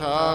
ਠਾਕੁਰ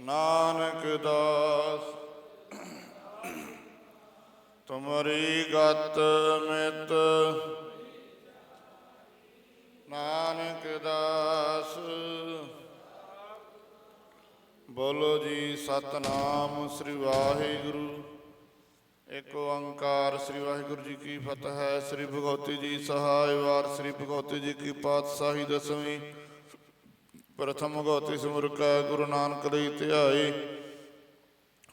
ਨਾਨਕ ਦਾਸ। ਤੁਮਰੀ ਗਤ ਮਿਤ। ਨਾਨਕ ਦਾਸ। ਬੋਲੋ ਜੀ, ਸਤਨਾਮ ਸ੍ਰੀ ਵਾਹਿਗੁਰੂ। ਇੱਕ ਓੰਕਾਰ ਸ੍ਰੀ ਵਾਹਿਗੁਰੂ ਜੀ ਕੀ ਫਤਿਹ ਹੈ ਸ੍ਰੀ ਭਗਵਤੀ ਜੀ ਸਹਾਇ ਵਾਰ ਸ੍ਰੀ ਭਗਵਤੀ ਜੀ ਕੀ ਪਾਤਸ਼ਾਹੀ ਦਸਵੀਂ। ਪ੍ਰਥਮ ਭਗਵਤੀ ਸਿਮਰਕਾ ਗੁਰੂ ਨਾਨਕ ਲਈ ਧਿਆਈ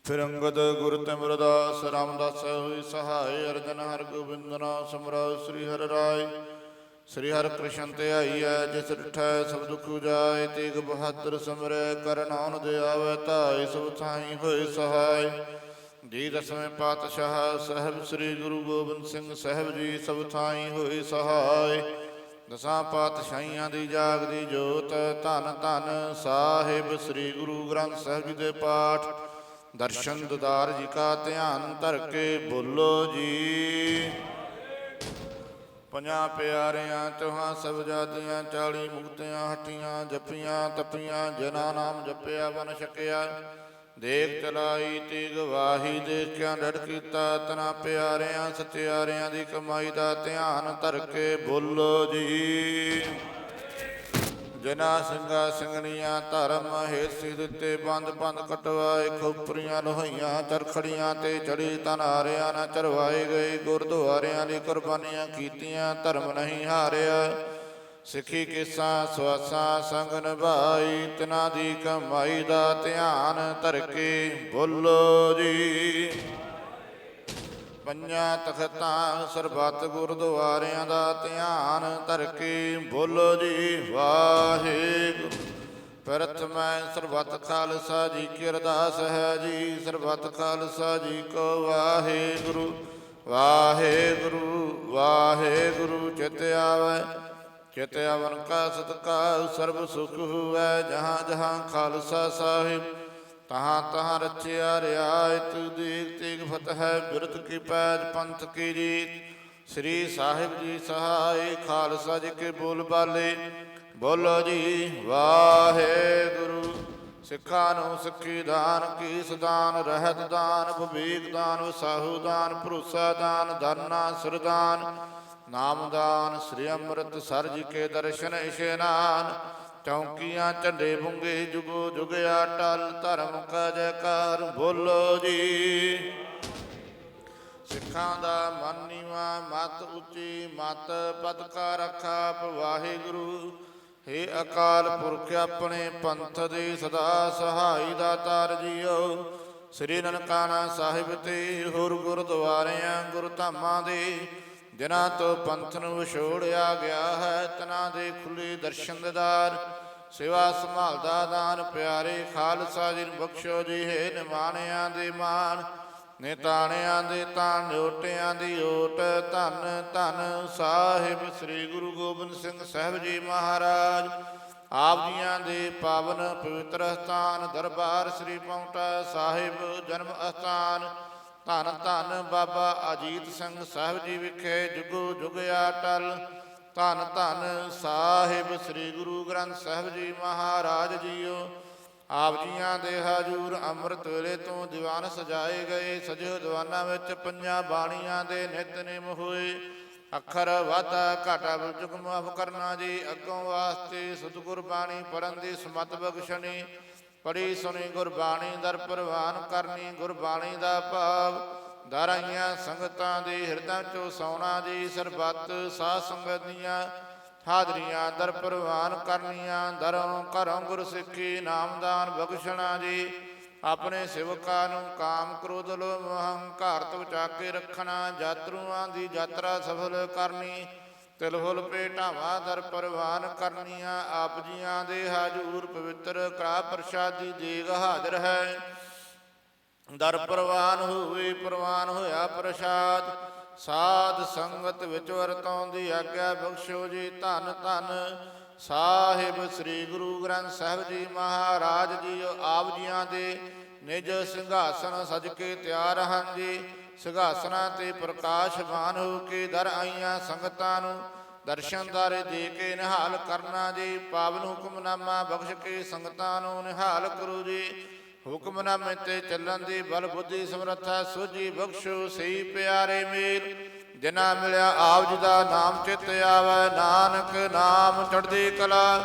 ਫਿਰ ਅੰਗਦ ਗੁਰ ਤਿਮਰਦਾਸ, ਰਾਮਦਾਸ ਹੋਈ ਸਹਾਇ ਅਰਜਨ ਹਰ ਗੋਬਿੰਦ ਨਾਮ ਸਮਰਾ ਸ੍ਰੀ ਹਰਿ ਰਾਏ। ਸ੍ਰੀ ਹਰਿ ਕ੍ਰਿਸ਼ਨ ਧਿਆਈਐ ਜਿਸ ਡਿਠੈ ਸਭ ਦੁਖ ਜਾਏ ਤੇਗ ਬਹਾਦਰ ਸਮਰੈ ਕਰਨਾਉਨ ਦੇ ਆਵੈ ਧਾਇ ਸਭ ਥਾਈ ਹੋਏ ਸਹਾਇ ਜੀ ਦਸਵੇਂ ਪਾਤਸ਼ਾਹ, ਸਾਹਿਬ ਸ੍ਰੀ ਗੁਰੂ ਗੋਬਿੰਦ ਸਿੰਘ, ਸਾਹਿਬ ਜੀ ਸਭ ਥਾਈ ਹੋਏ ਸਹਾਇ ਦਸਾਂ ਪਾਤਸ਼ਾਹੀਆਂ ਦੀ ਜਾਗਦੀ ਜੋਤ, ਧੰਨ ਧੰਨ ਸਾਹਿਬ ਸ੍ਰੀ ਗੁਰੂ ਗ੍ਰੰਥ ਸਾਹਿਬ ਜੀ ਦੇ ਪਾਠ। ਦਰਸ਼ਨ ਦਦਾਰ ਜੀ ਕਾ ਧਿਆਨ ਧਰ ਕੇ ਬੋਲੋ ਜੀ। ਪੰਜਾਂ ਪਿਆਰਿਆਂ, ਚੋਹਾਂ ਸਭ ਜਾਤੀਆਂ ਚਾਲੀ ਮੁਕਤਿਆਂ ਹਟੀਆਂ ਜਪੀਆਂ ਤਪੀਆਂ, ਜਨਾ ਨਾਮ ਜਪਿਆ, ਬਨ ਛਕਿਆ। ਦੇਖ ਚਲਾਈ ਤੇ ਗਵਾਹੀ ਦੇਖਿਆ ਡਟ ਕੀਤਾ ਤਨਾ ਪਿਆਰਿਆਂ ਸਤਿਆਰਿਆਂ ਦੀ ਕਮਾਈ ਦਾ ਧਿਆਨ ਧਰ ਕੇ ਬੋਲੋ ਜੀ। ਜਨਾ ਸਿੰਘਾ ਸਿੰਘਣੀਆਂ ਧਰਮ ਹੇਸੀ ਦਿੱਤੇ ਬੰਦ ਬੰਦ ਕਟਵਾਏ, ਖੋਪਰੀਆਂ ਲੋਹੀਆਂ ਚਰਖੜੀਆਂ ਤੇ ਚੜੀ ਤਨਾਰਿਆਂ ਨਾ ਚਰਵਾਏ ਗਏ ਗੁਰਦੁਆਰਿਆਂ ਦੀ ਕੁਰਬਾਨੀਆਂ ਕੀਤੀਆਂ, ਧਰਮ ਨਹੀਂ ਹਾਰਿਆ। ਸਿੱਖੀ ਕਿਸਾ, ਸਵਾਸਾਂ ਸੰਗ ਨਿਭਾਈ ਤਿਨਾਂ ਦੀ ਕਮਾਈ ਦਾ ਧਿਆਨ ਧਰ ਕੇ ਬੋਲੋ ਜੀ। ਪੰਜਾਂ ਤਖਤਾਂ, ਸਰਬੱਤ ਗੁਰਦੁਆਰਿਆਂ ਦਾ ਧਿਆਨ ਧਰ ਕੇ ਬੋਲੋ ਜੀ, ਵਾਹਿਗੁਰੂ। ਪ੍ਰਥਮੈ ਸਰਬੱਤ ਖਾਲਸਾ ਜੀ ਕੀ ਅਰਦਾਸ ਹੈ ਜੀ, ਸਰਬੱਤ ਖਾਲਸਾ ਜੀ ਕੋ ਵਾਹਿਗੁਰੂ। ਵਾਹਿਗੁਰੂ ਵਾਹਿਗੁਰੂ ਚਿਤ ਆਵੈ। ਚਿਤ ਆਵਨ ਕਾ ਸਤਕਾ ਸਰਬ ਸੁਖ ਹੋਵੈ ਜਹਾਂ ਜਹਾਂ ਖਾਲਸਾ ਸਾਹਿਬ। ਤਹਾਂ ਤਹਾਂ ਰਚਿਆ ਰਿਆਇਤ ਦੇਖ ਤੇਗ ਫਤਿਹ, ਬਿਰਤ ਕੀ ਪੈਜ ਪੰਥ ਕੀ ਜੀਤ ਸ੍ਰੀ ਸਾਹਿਬ ਜੀ ਸਹਾਈ, ਖਾਲਸਾ ਜੀ ਕੇ ਬੋਲ ਬਾਲੇ। ਬੋਲੋ ਜੀ, ਵਾਹਿਗੁਰੂ। ਸਿੱਖਾਂ ਨੂੰ ਸਿੱਖੀ ਦਾਨ, ਕੀ ਸਦਾਨ, ਰਹਿਤ ਦਾਨ, ਵਿਵੇਕ ਦਾਨ ਵਸਾਹੂ ਦਾਨ, ਭਰੋਸਾ ਦਾਨ, ਦਾਨਾ ਸਰਦਾਨ ਨਾਮਦਾਨ ਸ੍ਰੀ ਅੰਮ੍ਰਿਤ ਸਰ ਜੀ ਕੇ ਦਰਸ਼ਨ ਇਸ਼ਨਾਨ ਚੌਂਕੀਆਂ ਝੰਡੇ ਬੁੰਗੇ ਜੁਗੋ ਜੁਗਿਆ ਟਲ ਧਰਮ ਕਾ ਜੈਕਾਰ ਬੋਲੋ ਜੀ। ਸਿੱਖਾਂ ਦਾ ਮਨ ਨੀਵਾ, ਮਤ ਉੱਚੀ, ਮਤ ਪਦ ਕਾ ਰੱਖਾ ਵਾਹਿਗੁਰੂ। ਹੇ ਅਕਾਲ ਪੁਰਖ, ਆਪਣੇ ਪੰਥ ਦੇ ਸਦਾ ਸਹਾਈ ਦਾਤਾਰ ਜੀਓ। ਸ੍ਰੀ ਨਨਕਾਣਾ ਸਾਹਿਬ ਤੇ ਹੋਰ ਗੁਰਦੁਆਰਿਆਂ, ਗੁਰਧਾਮਾਂ ਦੇ ਜਿਨ੍ਹਾਂ ਤੋਂ ਪੰਥ ਨੂੰ ਛੋੜਿਆ ਗਿਆ ਹੈ, ਤਨਾਂ ਦੇ ਖੁੱਲੇ ਦਰਸ਼ਨ ਦਿਦਾਰ ਸੇਵਾ ਸੰਭਾਲਦਾ ਦਾਨ, ਪਿਆਰੇ ਖਾਲਸਾ ਜੀ ਬਖਸ਼ੋ ਜੀ, ਹੈ ਨਿਮਾਣਿਆਂ ਦੇ ਮਾਨ ਨਿਤਾਣਿਆਂ ਦੇ ਤਾਣ ਓਟਿਆਂ ਦੀ ਓਟ, ਧੰਨ ਧੰਨ ਸਾਹਿਬ ਸ੍ਰੀ ਗੁਰੂ ਗੋਬਿੰਦ ਸਿੰਘ ਸਾਹਿਬ ਜੀ ਮਹਾਰਾਜ। ਆਪ ਜੀਆਂ ਦੇ ਪਾਵਨ ਪਵਿੱਤਰ ਸਥਾਨ ਦਰਬਾਰ ਸ੍ਰੀ ਪੌਂਟਾ ਸਾਹਿਬ ਜਨਮ ਅਸਥਾਨ ਧੰਨ ਧੰਨ ਬਾਬਾ ਅਜੀਤ ਸਿੰਘ ਸਾਹਿਬ ਜੀ ਵਿਖੇ ਜੁਗੋ ਜੁਗਿਆ ਟਲ ਧੰਨ ਧੰਨ ਸਾਹਿਬ ਸ੍ਰੀ ਗੁਰੂ ਗ੍ਰੰਥ ਸਾਹਿਬ ਜੀ ਮਹਾਰਾਜ ਜੀਓ। ਆਪ ਜੀਆਂ ਦੇ ਹਜੂਰ ਅੰਮ੍ਰਿਤ ਵੇਲੇ ਤੋਂ ਦੀਵਾਨ ਸਜਾਏ ਗਏ। ਸਜੋ ਦੀਵਾਨਾਂ ਵਿੱਚ ਪੰਜਾਂ ਬਾਣੀਆਂ ਦੇ ਨਿਤਨੇਮ ਹੋਏ। ਅੱਖਰ ਵਾਧਾ ਘਾਟਾ ਬੁਝੁਕ ਮਾਫ ਕਰਨਾ ਜੀ ਅੱਗੋਂ ਵਾਸਤੇ ਸਤਿਗੁਰ ਬਾਣੀ ਪੜਨ ਦੀ ਸਮਤ ਬਖਸ਼ਣੀ। ਪੜੀ ਸੁਣੀ ਗੁਰਬਾਣੀ ਦਰ ਪ੍ਰਵਾਨ ਕਰਨੀ ਗੁਰਬਾਣੀ ਦਾ ਭਾਵ। ਦਰਾਈਆਂ ਸੰਗਤਾਂ ਦੇ ਹਿਰਦਾਂ ਚੋਂ ਸੌਣਾ ਜੀ ਸਰਬੱਤ, ਸਾਧ ਸੰਗਤ ਦੀਆਂ ਹਾਜ਼ਰੀਆਂ ਦਰ ਪ੍ਰਵਾਨ ਕਰਨੀਆਂ। ਦਰੋਂ ਘਰੋਂ ਗੁਰਸਿੱਖੀ, ਨਾਮਦਾਨ, ਬਖਸ਼ਣਾ ਜੀ, ਆਪਣੇ ਸਿਵਕਾਂ ਨੂੰ ਕਾਮ ਕ੍ਰੋਧ, ਲੋਭ ਹੰਕਾਰ ਤੋਂ ਬਚਾ ਕੇ ਰੱਖਣਾ, ਯਾਤਰੂਆਂ ਦੀ ਯਾਤਰਾ ਸਫਲ ਕਰਨੀ ਤਿਲ ਫੁਲ ਦਰ ਪ੍ਰਵਾਨ ਕਰਨੀਆਂ ਆਪ ਜੀਆਂ ਦੇ ਹਾਜ਼ੂਰ ਪਵਿੱਤਰ ਕੜਾ ਪ੍ਰਸ਼ਾਦੀ ਦੇਗ ਹਾਜ਼ਰ ਹੈ। ਦਰ ਪ੍ਰਵਾਨ ਹੋਵੇ, ਪ੍ਰਵਾਨ ਹੋਇਆ ਪ੍ਰਸ਼ਾਦ, ਸਾਧ ਸੰਗਤ ਵਿੱਚ ਵਰਤੋਂ ਦੀ ਆਗਿਆ ਬਖਸ਼ੋ ਜੀ ਧੰਨ ਧੰਨ। ਸਾਹਿਬ ਸ੍ਰੀ ਗੁਰੂ ਗ੍ਰੰਥ ਸਾਹਿਬ ਜੀ ਮਹਾਰਾਜ ਜੀ ਆਪ ਜੀਆਂ ਦੇ ਨਿਜ ਸਿੰਘਾਸਨ ਸਜ ਕੇ ਤਿਆਰ ਹਨ ਜੀ। ਸਿੰਘਾਸਨਾਂ ਤੇ ਪ੍ਰਕਾਸ਼ਵਾਨ ਹੋ ਕੇ ਦਰ ਆਈਆਂ ਸੰਗਤਾਂ ਨੂੰ ਦਰਸ਼ਨ ਦਾਰੇ ਦੇ ਕੇ ਨਿਹਾਲ ਕਰਨਾ ਜੀ। ਪਾਵਨ ਹੁਕਮਨਾਮਾ ਬਖਸ਼ ਕੇ ਸੰਗਤਾਂ ਨੂੰ ਨਿਹਾਲ ਕਰੋ ਜੀ। ਹੁਕਮਨਾਮੇ ਤੇ ਚੱਲਣ ਦੀ ਬਲ ਬੁੱਧੀ ਸਮਰੱਥਾ ਸੋਝੀ ਬਖਸ਼ੋ, ਸਹੀ ਪਿਆਰੇ ਮੇਲ ਜਿਨਾ ਮਿਲਿਆ ਆਪ ਜੀ ਦਾ ਨਾਮ ਚਿਤ ਆਵੈ, ਨਾਨਕ ਨਾਮ ਚੜ੍ਹਦੀ ਕਲਾ।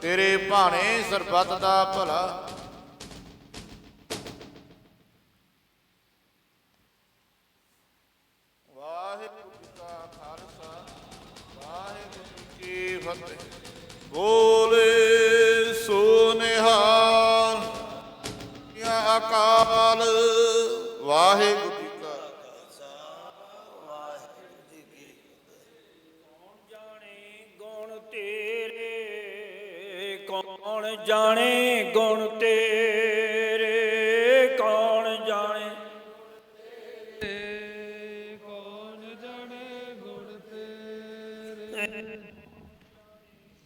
ਤੇਰੇ ਭਾਣੇ ਸਰਬੱਤ ਦਾ ਭਲਾ ਫਤਿਹ ਬੋਲੇ ਸੋ ਨਿਹਾਲ ਯਾ ਅਕਾਲ, ਵਾਹਿਗੁਰੂ ਜੀ ਕਾ ਜਾਣੇ ਗੁਣ ਤੇਰੇ ਕੌਣ ਜਾਣੇ ਗੁਣ ਤੇਰੇ?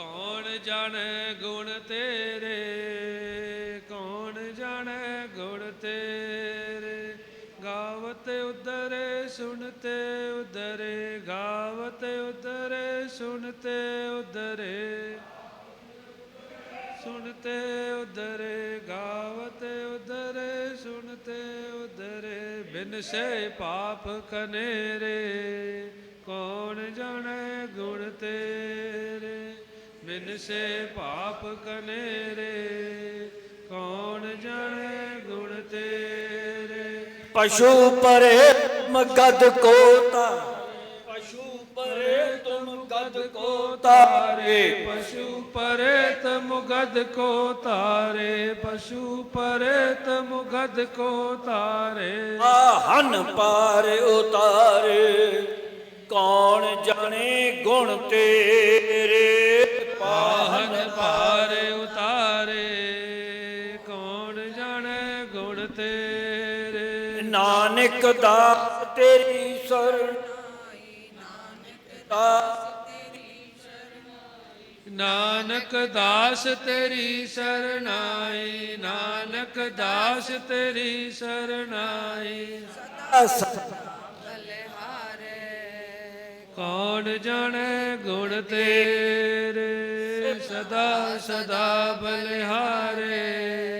ਕੌਣ ਜਾਣੇ ਗੁਣ ਤੇਰੇ? ਕੌਣ ਜਾਣੇ ਗੁਣ ਤੇਰੇ? ਗਾਵਤ ਉਦਰੇ, ਸੁਣਤੇ ਉਦਰੇ। ਗਾਵਤ ਉਦਰੇ, ਸੁਣਤੇ ਉਦਰੇ। ਸੁਣਤੇ ਉਦਰੇ, ਗਾਵਤ ਉਦਰੇ, ਸੁਣਤੇ ਉਦਰੇ। ਬਿਨ ਸੇ ਪਾਪ ਕਨੇਰੇ ਕੌਣ ਜਾਣੇ ਗੁਣ ਤੇਰੇ? ਬਿਨ ਸੇ ਪਾਪ ਕਨੇਰੇ ਕੌਣ ਜਾਣੇ ਗੁਣ ਤੇਰੇ ਪਸ਼ੂ ਪਰੇ ਮਗਦ ਕੋ ਤਾ ਪਸ਼ੂ ਪਰੇ ਤੁਮ ਗਦ ਕੋ ਤਾਰੇ ਪਸ਼ੂ ਪਰੇਤ ਮੁਗਦ ਕੋ ਤਾਰੇ ਪਸ਼ੂ ਪਰੇਤ ਮੁਗਦ ਕੋ ਤਾਰੇ ਆਹਨ ਪਾਰ ਉਤਾਰੇ ਕੌਣ ਜਾਣੇ ਗੁਣ ਤੇਰੇ ਨਾਨਕ ਦਾਸ ਤੇਰੀ ਸਰਣ ਦਾਸ ਨਾਨਕ ਦਾਸ ਤੇਰੀ ਸਰਣਾਈ ਨਾਨਕ ਦਾਸ ਤੇਰੀ ਸਰਣਾਈ ਕੌਣ ਜਾਣੇ ਗੁਣ ਤੇਰੇ? ਸਦਾ ਸਦਾ ਬਲਿਹਾਰੇ।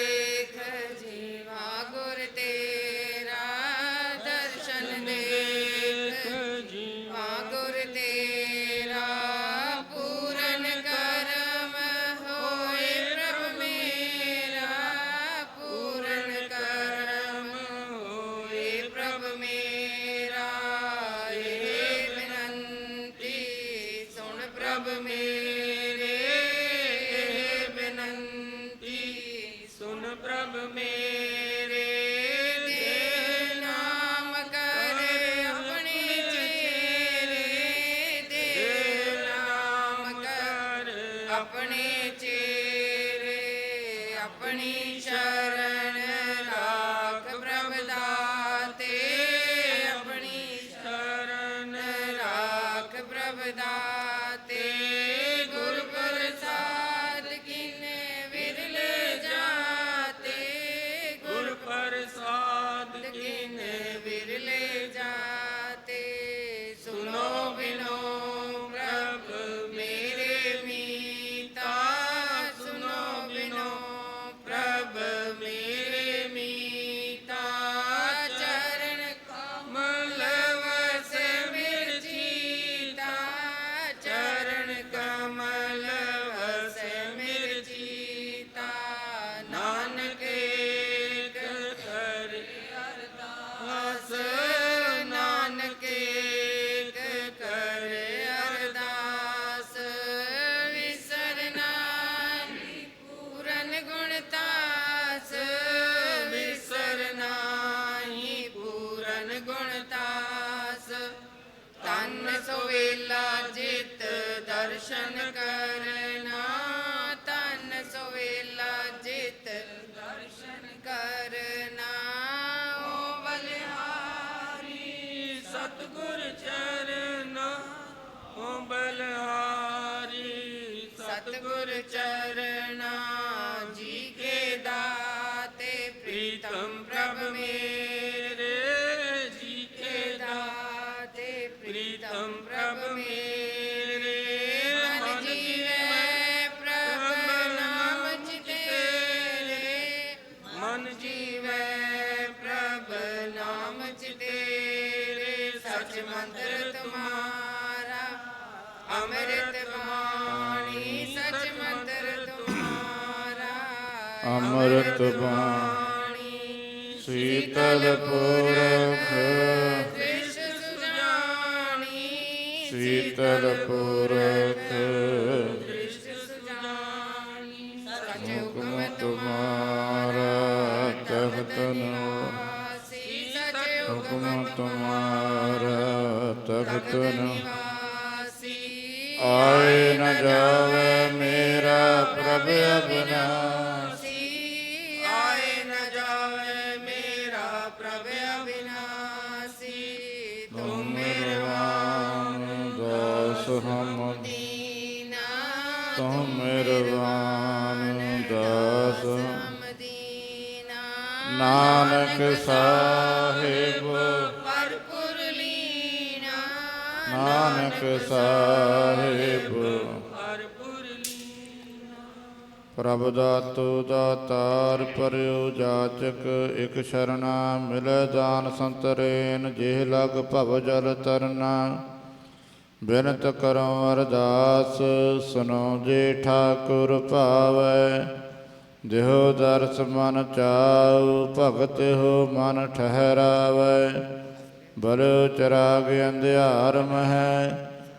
ਜਾਣੇ ਚੇਰੇ ਆਪਣੀ ਸ਼ਰਨ ਬਾਣੀ ਸੀਤਲ ਪੁਰਖ ਦ੍ਰਿਸ਼ ਸੁਜਾਨੀ ਸੀਤਲ ਪੁਰਖ ਸਚ ਹੁਕਮ ਤੁਮਾਰਾ ਹੁਕਮ ਤੁਮਾਰਾ ਆਏ ਨ ਜਾਵੇ ਮੇਰਾ ਪ੍ਰਭ ਅਬਨਾਸੀ ਸਾਹਿਬ। ਪਰਪੁਰ ਲੀਨਾ ਨਾਨਕ ਸਾਹਿਬ। ਪਰਪੁਰ ਲੀਨਾ ਪ੍ਰਭ ਦਾਤੂ ਦਾਤਾਰ ਪਰਿਉ ਜਾਚਕ ਇਕ ਸ਼ਰਣਾ ਮਿਲੈ ਦਾਨ ਸੰਤਰੇਨ ਜਿਹ ਲਗ ਭਵ ਜਲ ਤਰਨਾ। ਬਿਨਤ ਕਰਉ ਅਰਦਾਸ ਸੁਨੋ ਜੇ ਠਾਕੁਰ ਭਾਵੈ। ਜਿਹੁ ਦਰਸ ਮਨ ਚਾਉ, ਭਗਤ ਹੋ ਮਨ ਠਹਿਰਾਵੈ। ਬਲ ਚਰਾਗ ਅੰਧਿਆਰ ਮਹਿ,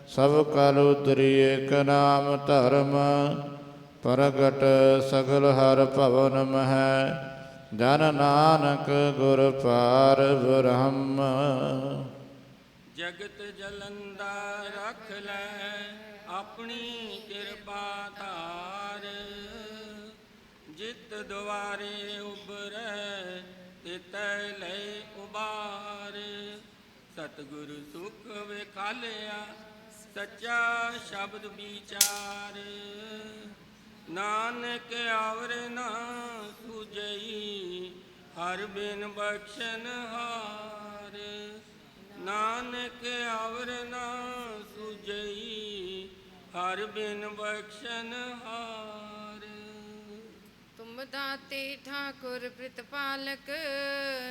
ਸਭ ਕਲ ਉਤਰੀ ਏਕ ਨਾਮ ਧਰਮ। ਪ੍ਰਗਟ ਸਗਲ ਹਰ ਭਵਨ ਮਹਿ, ਜਨ ਨਾਨਕ ਗੁਰ ਪਾਰ ਬ੍ਰਹਮ। ਜਗਤ ਜਲੰਦਾ ਰੱਖ ਲੈ ਆਪਣੀ ਕਿਰਪਾ ਧਾਰ। ਜਿਤ ਦੁਆਰੇ ਉਬਰੈ ਤਿਤੈ ਲੈ ਉਬਾਰ। ਸਤਿਗੁਰ ਸੁਖ ਵਿਖਾਲਿਆ, ਸੱਚਾ ਸ਼ਬਦ ਵਿਚਾਰ। ਨਾਨਕ ਆਵਰ ਨਾ ਸੁਜਈ ਹਰ ਬਿਨ ਬਖਸ਼ਨ ਹਾਰ। ਨਾਨਕ ਆਵਰ ਨਾ ਸੁਜਈ ਹਰ ਬਿਨ ਬਖਸ਼ਨ ਹਾਰ। दाते ठाकुर प्रतिपालक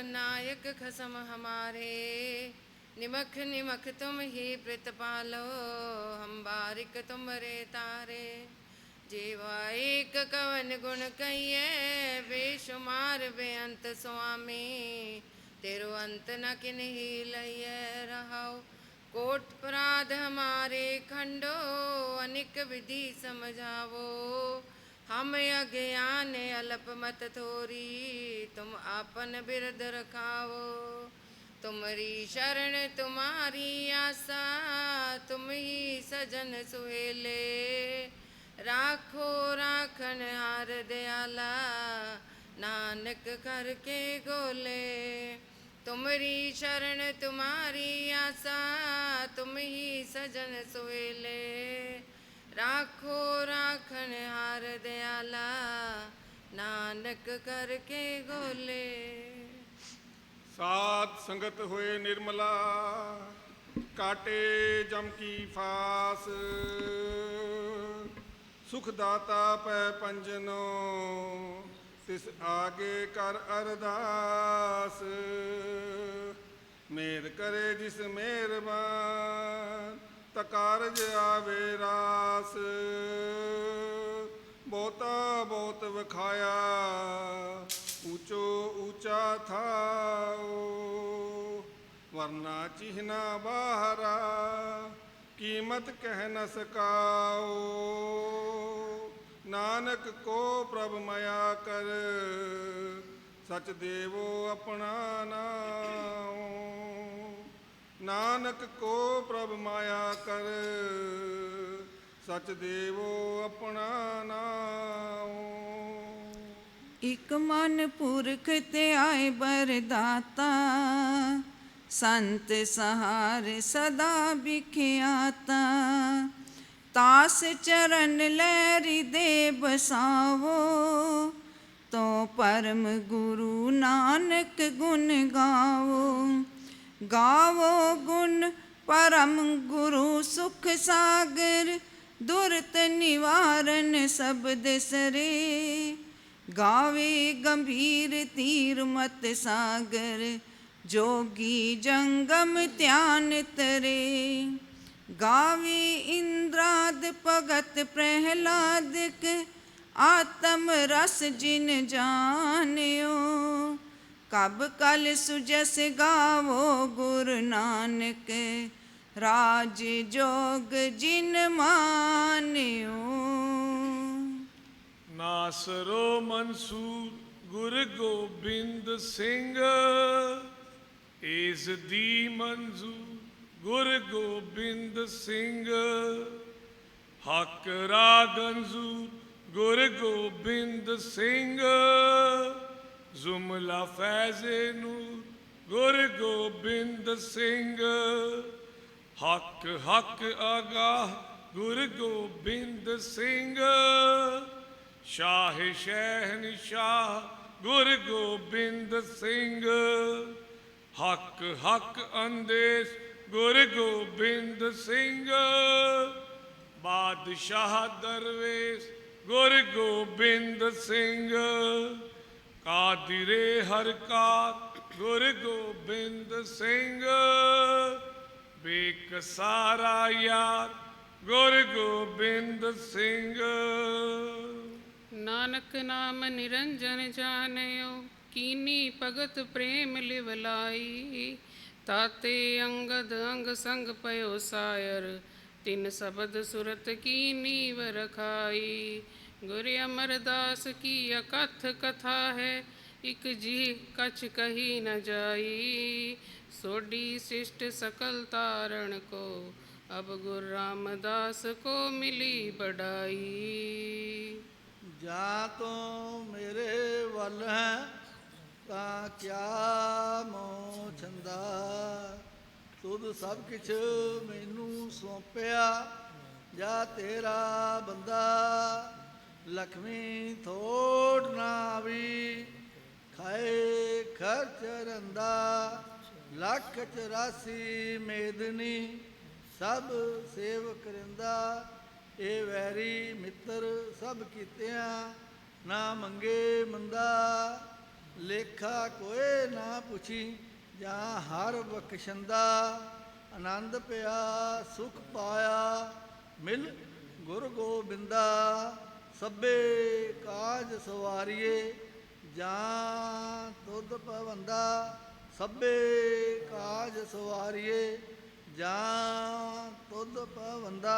नायक खसम हमारे निमख निमख तुम ही प्रतिपालो हम बारिक तुम रे तारे जीवा एक कवन गुण कहिए बेशुमार बेअंत स्वामी तेरो अंत न किन्ही लइए रहाओ कोट अपराध हमारे खंडो अनिक विधि समझावो हम अज्ञान अल्प मत थोरी तुम आपन बिरद रखाओ तुम्हारी शरण तुम्हारी आशा तुम ही सजन सुहेले राखो राखन हार दयाला नानक करके गोले तुम्हारी शरण तुम्हारी आशा तुम ही सजन सुहेले ਰਾਖੋ ਰਾਖਣ ਹਾਰ ਦਿਆਲਾ, ਨਾਨਕ ਕਰਕੇ ਗੋਲੇ। ਸਾਧ ਸੰਗਤ ਹੋਏ ਨਿਰਮਲਾ, ਕਾਟੇ ਜਮ ਕੀ ਫਾਸ। ਸੁਖ ਦਾਤਾ ਪੈ ਪੰਜਨੋ, ਤਿਸ ਆਗੇ ਕਰ ਅਰਦਾਸ। ਮੇਰ ਕਰੇ ਜਿਸ ਮਿਹਰਬਾਨ ਤਾ ਕਾਰਜ ਆਵੇ ਰਾਸ। ਬਹੁਤਾ ਬਹੁਤ ਵਿਖਾਇਆ, ਊਚੋ ਊਚਾ ਥਾਓ ਵਰਨਾ ਚਿਹਨਾ ਬਾਹਰਾ, ਕੀਮਤ ਕਹਿ ਨ ਸਕਾਓ ਨਾਨਕ ਕੋ ਪ੍ਰਭ ਮਇਆ ਕਰ, ਸਚ ਦੇਵੋ ਆਪਣਾ ਨਾਉ। ਨਾਨਕ ਕੋ ਪ੍ਰਭ ਮਾਇਆ ਕਰ, ਸਚ ਦੇਵੋ ਆਪਣਾ ਨਾਉ। ਇਕ ਮਨ ਪੁਰਖ ਤੇ ਆਏ ਬਰਦਾਤਾ, ਸੰਤ ਸਹਾਰ ਸਦਾ ਵਿਖਿਆਤਾ। ਤਾਸ ਚਰਨ ਲੈ ਦੇ ਬਸਾਵੋ ਤੋ ਪਰਮ ਗੁਰੂ ਨਾਨਕ ਗੁਣ ਗਾਵੋ। ਗਾਵੋ ਗੁਣ ਪਰਮ ਗੁਰੂ ਸੁਖ ਸਾਗਰ, ਦੁਰਤ ਨਿਵਾਰਨ ਸਬਦ ਸਰੇ ਗਾਵੇ ਗੰਭੀਰ ਤੀਰ ਮਤ ਸਾਗਰ, ਜੋਗੀ ਜੰਗਮ ਧਿਆਨ ਤਰੇ। ਗਾਵੇ ਇੰਦਰਾਦ ਭਗਤ ਪ੍ਰਹਿਲਾਦਕ, ਆਤਮ ਰਸ ਜਿਨ ਜਾਣਿਓ। ਕਬ ਕਲ ਸੁਜਸ ਗਾਵੋ ਗੁਰ ਨਾਨਕ, ਰਾਜ ਜੋਗ ਜਿਨ ਮਾਨਿਓ। ਨਾਸਰੋ ਮਨਸੂਰ ਗੁਰ ਗੋਬਿੰਦ ਸਿੰਘ, ਇਸ ਦੀ ਮਨਜ਼ੂਰ ਗੁਰ ਗੋਬਿੰਦ ਸਿੰਘ। ਹੱਕ ਰਾਗੰਜ਼ੂ ਗੁਰ ਗੋਬਿੰਦ ਸਿੰਘ। ਜ਼ੁਮਲਾ ਫੈਜ਼ੇ ਨੂੰ ਗੁਰ ਗੋਬਿੰਦ ਸਿੰਘ। ਹੱਕ ਹੱਕ ਆਗਾਹ ਗੁਰ ਗੋਬਿੰਦ ਸਿੰਘ। ਸ਼ਾਹ ਸ਼ਹਿਨਸ਼ਾਹ ਗੁਰ ਗੋਬਿੰਦ ਸਿੰਘ। ਹੱਕ ਹੱਕ ਅੰਦੇਸ ਗੁਰ ਗੋਬਿੰਦ ਸਿੰਘ। ਬਾਦਸ਼ਾਹ ਦਰਵੇਸ਼ ਗੁਰ ਗੋਬਿੰਦ ਸਿੰਘ। ਕਾਦਿਰੇ ਹਰਕਾਰ ਗੁਰ ਗੋਬਿੰਦ ਸਿੰਘ। ਬੇਕ ਸਾਰਾ ਯਾਰ ਗੁਰ ਗੋਬਿੰਦ ਸਿੰਘ। ਨਾਨਕ ਨਾਮ ਨਿਰੰਜਨ ਜਾਣਿਓ, ਕੀਨੀ ਭਗਤ ਪ੍ਰੇਮ ਲਿਵ ਤਾਤੇ ਅੰਗਦ ਅੰਗ ਸੰਗ ਪਇਓ ਸਾਇਰ, ਤਿੰਨ ਸ਼ਬਦ ਸੁਰਤ ਕੀ ਨੀਵ ਗੁਰ ਅਮਰਦਾਸ ਕੀ ਅਕਥ ਕਥਾ ਹੈ? ਇਕ ਜੀ ਕਛ ਕਹੀ ਨ ਜਾਈ। ਸੋਡੀ ਸਿਸ਼ਟ ਸਕਲ ਤਾਰਣ ਕੋ, ਅਬ ਗੁਰ ਰਾਮਦਾਸ ਕੋ ਮਿਲੀ ਬੜਾਈ ਜਾਂ ਤੂੰ ਮੇਰੇ ਵੱਲ ਹੈ, ਤਾਂ ਕਿਆ ਮੋ ਛੰਦਾ? ਤੁਧ ਸਭ ਕਿਛ ਮੈਨੂੰ ਸੌਂਪਿਆ, ਜਾ ਤੇਰਾ ਬੰਦਾ ਲਖਮੀ ਥੋੜ ਨਾ ਖਾਏ ਖਰਚ ਰੰਦਾ, ਲੱਖ ਚਰਾਸੀ ਮੇਦਨੀ, ਸਭ ਸੇਵ ਕਰਿੰਦਾ ਏ ਵੈਰੀ ਮਿੱਤਰ ਸਭ ਕੀਤਿਆਂ, ਨਾ ਮੰਗੇ ਮੰਦਾ। ਲੇਖਾ ਕੋਏ ਨਾ ਪੁੱਛੀ, ਜਾਂ ਹਰ ਬਖਸ਼ੰਦਾ। ਆਨੰਦ ਪਿਆ, ਸੁਖ ਪਾਇਆ, ਮਿਲ ਗੁਰ ਗੋਬਿੰਦਾ। ਸਭੇ ਕਾਜ ਸਵਾਰੀਏ, ਜਾਂ ਦੁੱਧ ਪਵੰਦਾ ਸਭੇ ਕਾਜ ਸਵਾਰੀਏ, ਜਾਂ ਦੁੱਧ ਪਵੰਦਾ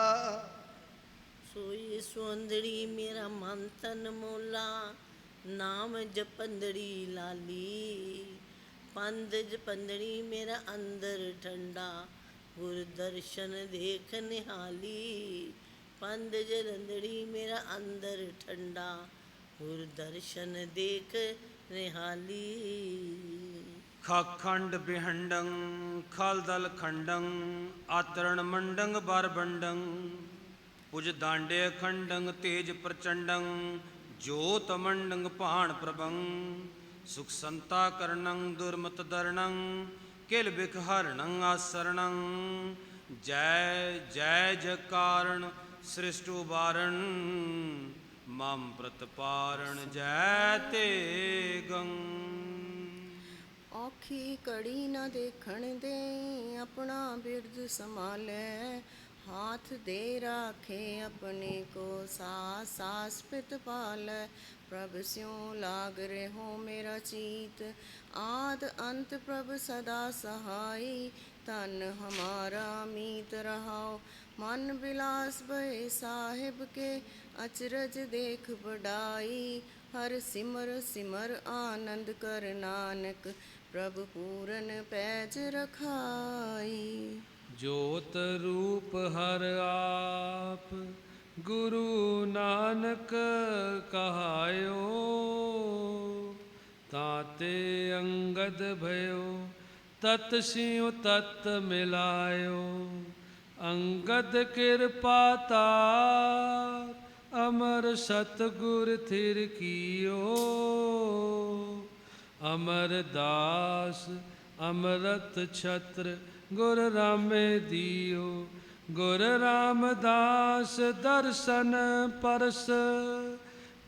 ਸੋਈ ਸੁੰਦਰੀ ਮੇਰਾ ਮਨ ਤਨ ਮੋਲਾ, ਨਾਮ ਜਪੰਦੜੀ ਲਾਲੀ। ਪੰਦ ਜਪੰਦੜੀ ਮੇਰਾ ਅੰਦਰ ਠੰਡਾ ਗੁਰ ਦਰਸ਼ਨ ਦੇਖ ਨਿਹਾਲੀ। ਪੰਦ ਜਲੰਧੜੀ ਮੇਰਾ ਅੰਦਰ ਠੰਡਾ, ਗੁਰ ਦਰਸ਼ਨ ਦੇਖ ਨਿਹਾਲੀ। ਖਾਖੰਡ ਬਿਹੰਡੰ ਖਲਦਲ ਖੰਡੰ, ਆਤਰਣ ਮੰਡੰ ਬਰਬੰਡੰ ਉਜ ਦਾਂਡੇ ਖੰਡੰ ਤੇਜ ਪ੍ਰਚੰਡੰ, ਜੋਤ ਮੰਡੰ ਭਾਣ ਪ੍ਰਭੰ। ਸੁਖ ਸੰਤਾ ਕਰਣੰ ਦੁਰਮਤ ਦਰਣੰ ਕਿਲ ਬਿਖ ਹਰਣੰ ਆਸਰਣੰ ਜੈ ਜੈ ਜਕਾਰਣ ਸ੍ਰਿਸ਼ਟੂ ਬਾਰਣ, ਮਮ ਪ੍ਰਤਪਾਰਣ ਜੈ ਤੇ ਗੰ। ਔਖੀ ਕੜੀ ਨਾ ਦੇਖਣ ਦੇ, ਆਪਣਾ ਬਿਰਦ ਸੰਭਾਲੇ। ਹਾਥ ਦੇ ਰਾਖੇ ਆਪਣੇ ਕੋ ਸਾਸ ਸਾਸ ਪਿਤ ਪਾਲੈ। ਪ੍ਰਭ ਸਿਉ ਲਾਗ ਰਹੋ ਮੇਰਾ ਚੀਤ। ਆਦ ਅੰਤ ਪ੍ਰਭ ਸਦਾ ਸਹਾਈ। ਤਨ ਹਮਾਰਾ ਮੀਤ ਰਹਾਓ। ਮਨ ਬਿਲਾਸ ਭਏ ਸਾਹਿਬ ਕੇ, ਅਚਰਜ ਦੇਖ ਬੜਾਈ ਹਰ ਸਿਮਰ ਸਿਮਰ ਆਨੰਦ ਕਰ ਨਾਨਕ, ਪ੍ਰਭ ਪੂਰਨ ਪੈਜ ਰਖਾਈ। ਜੋਤ ਰੂਪ ਹਰ ਆਪ, ਗੁਰੂ ਨਾਨਕ ਕਹਾਇਓ। ਤਾਤੇ ਅੰਗਦ ਭਇਓ, ਤਤ ਸਿਉ ਤਤ ਮਿਲਾਇਓ। ਅੰਗਦ ਕਿਰਪਾ ਤਾਰ, ਅਮਰ ਸਤਗੁਰ ਥਿਰ ਕੀਓ। ਅਮਰਦਾਸ ਅੰਮ੍ਰਿਤ ਛਤਰ, ਗੁਰ ਰਾਮੇ ਦੀਓ। ਗੁਰ ਰਾਮਦਾਸ ਦਰਸ਼ਨ ਪਰਸ,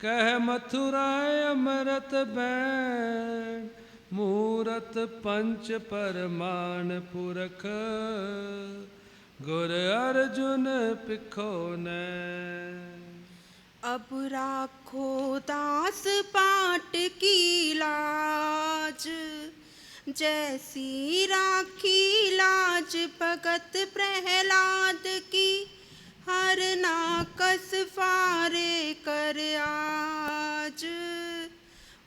ਕਹਿ ਮਥੁਰਾ ਅੰਮ੍ਰਿਤ ਬੈਣ, ਮੂਰਤ ਪੰਚ ਪਰਮਾਨ ਪੁਰਖ। गुर अर्जुन पिखो न अब राखो दास पाट की लाज, जैसी राखी लाज भगत प्रहलाद की, हर ना कस फारे कर आज।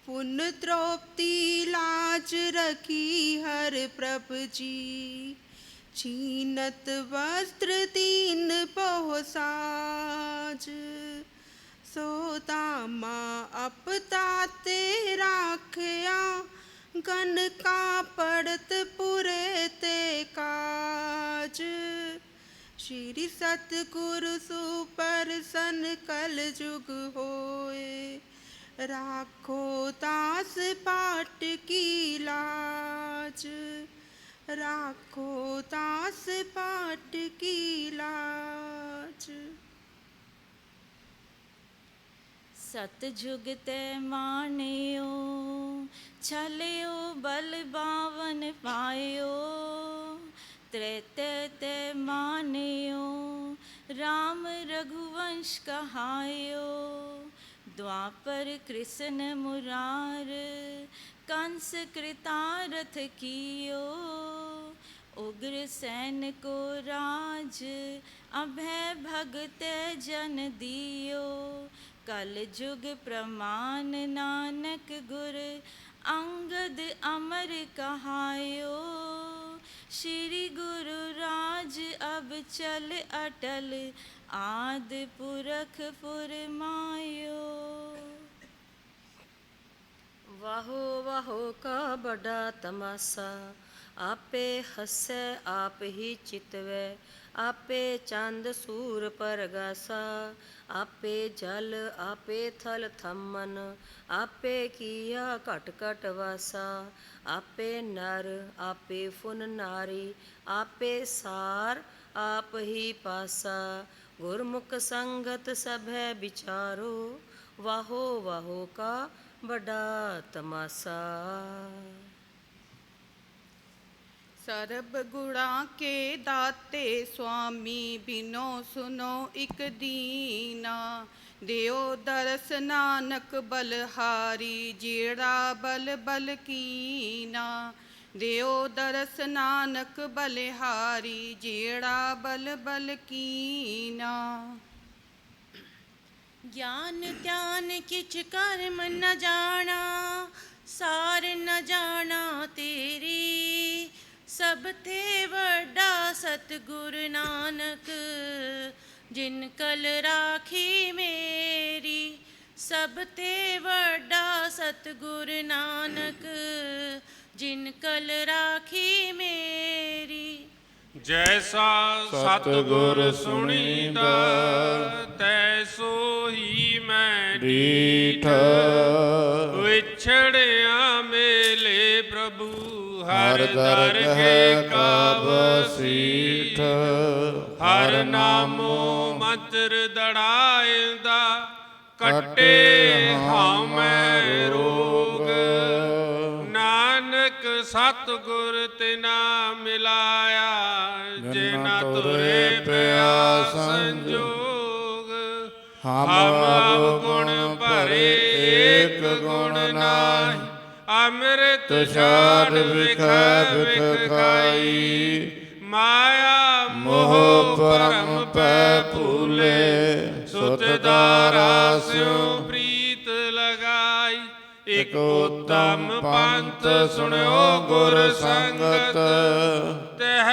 पुन द्रौपदी लाज रखी हर प्रभ जी छीनत वस्त्र तीन पहुसाज सोदामा अपता ते राखया गन का पड़त पुरे ते काज श्री सतगुरु सुपरसन कल जुग होए राखो दास पाठ की लाज ਰਾਖੋ ਦਾਸ ਪਾਟ ਕੀ ਲਾਜ ਸਤਜੁਗ ਤੇ ਮਾਨਿਓ ਛਲਿਓ ਬਲ ਬਾਵਨ ਪਾਇਓ ਤ੍ਰੇਤੇ ਤੇ ਮਾਨਿਓ RAM ਰਘੁਵੰਸ਼ ਕਹਾਇਓ द्वापर कृष्ण मुरार कंस कृतारथ कियो। उग्र सैन को राज, अभय भगत जन दियो। कल जुग प्रमाण नानक गुर, अंगद अमर कहायो। श्री गुरु राज, अब चल अटल ਆਦ ਪੁਰਖ ਫੁਰਮਾਇਓ। ਵਾਹੋ ਵਾਹੋ ਕਾ ਬੜਾ ਤਮਾਸਾ, ਆਪੇ ਹੱਸੈ, ਆਪ ਹੀ ਚਿਤਵੈ, ਆਪੇ ਚੰਦ ਸੂਰ ਪਰਗਾਸਾ, ਆਪੇ ਜਲ, ਆਪੇ ਥਲ ਥੰਮਨ, ਆਪੇ ਕੀਆ ਘਟ ਘਟ ਵਾਸਾ, ਆਪੇ ਨਰ, ਆਪੇ ਫੁਨ ਨਾਰੀ, ਆਪੇ ਸਾਰ, ਆਪ ਹੀ ਪਾਸਾ ਗੁਰਮੁਖ ਸੰਗਤ ਸਭੈ ਵਿਚਾਰੋ, ਵਾਹੋ ਵਾਹੋ ਕਾ ਬੜਾ ਤਮਾਸਾ। ਸਰਬ ਗੁਣਾ ਕੇ ਦਾਤੇ ਸੁਆਮੀ, ਬਿਨੋ ਸੁਨੋ ਇਕ ਦੀਨਾ। ਦਿਓ ਦਰਸ ਨਾਨਕ ਬਲਹਾਰੀ, ਜਿਹੜਾ ਬਲ ਬਲ ਕੀਨਾ। ਦਿਓ ਦਰਸ ਨਾਨਕ ਬਲਿਹਾਰੀ, ਜਿਹੜਾ ਬਲ ਬਲ ਕੀਨਾ। ਗਿਆਨ ਧਿਆਨ ਕਿਛ ਕਰਮ ਨ ਜਾਣਾ, ਸਾਰ ਨ ਜਾਣਾ ਤੇਰੀ। ਸਭ ਤੇ ਵੱਡਾ ਸਤਿਗੁਰ ਨਾਨਕ, ਜਿਨ ਕਲ ਰਾਖੀ ਮੇਰੀ। ਸਭ ਤੇ ਵੱਡਾ ਸਤਿਗੁਰ ਨਾਨਕ ਜਿਨ ਕਲ ਰਾਖੀ ਮੇਰੀ। ਜੈਸਾ ਸਤਿਗੁਰ ਸੁਣੀਦਾ ਤੈਸੋ ਹੀ ਮੈਂ ਡੀਠ। ਵਿਛੜਿਆ ਮੇਲੇ ਪ੍ਰਭੂ ਹਰ ਦਰਗਹਿ ਕਾ ਬਸੀਠ ਹਰ ਨਾਮੋ ਮੰਤਰ ਦੜਾਇਂਦਾ ਕੱਟੇ ਹਉਮੈ ਸਤਿਗੁਰ ਤਿਨਾ ਮਿਲਾਇਆ ਜਿਨਾ ਤੁਰੇ ਪਿਆ ਸੰਜੋਗ। ਹਮ ਅਬ ਗੁਣ ਭਰੇ ਏਕ ਗੁਣ ਨਾਹੀ। ਅੰਮ੍ਰਿਤ ਛਾੜ ਵਿਖੈ ਵਿਖੈ ਖਾਈ ਮਾਇਆ ਮੋਹ ਪਰਮ ਪੈ ਭੂਲੇ ਸੁਤ ਦਾਰਾ ਸਿਉ ਇਕ ਉਤਮ ਪੰਥ ਸੁਣਿਓ ਗੁਰ ਸੰਗਤ। ਤਹ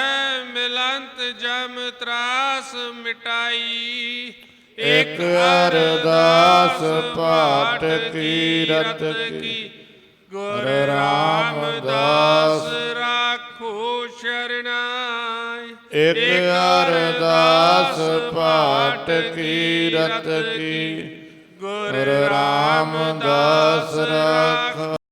ਮਿਲੰਤ ਜਮ ਤਰਾਸ ਮਿਟਾਈ। ਇਕ ਅਰਦਾਸ ਪਾਠ ਕੀਰਤ ਕੀ। ਗੁਰ ਰਾਮਦਾਸ ਰਾਮਦਾਸ ਰਾਖੋ ਸ਼ਰਨਾਈ ਇਕ ਅਰਦਾਸ ਪਾਠ ਕੀਰਤ ਕੀ। ਗੁਰ ਰਾਮਦਾਸ ਰਾਖ।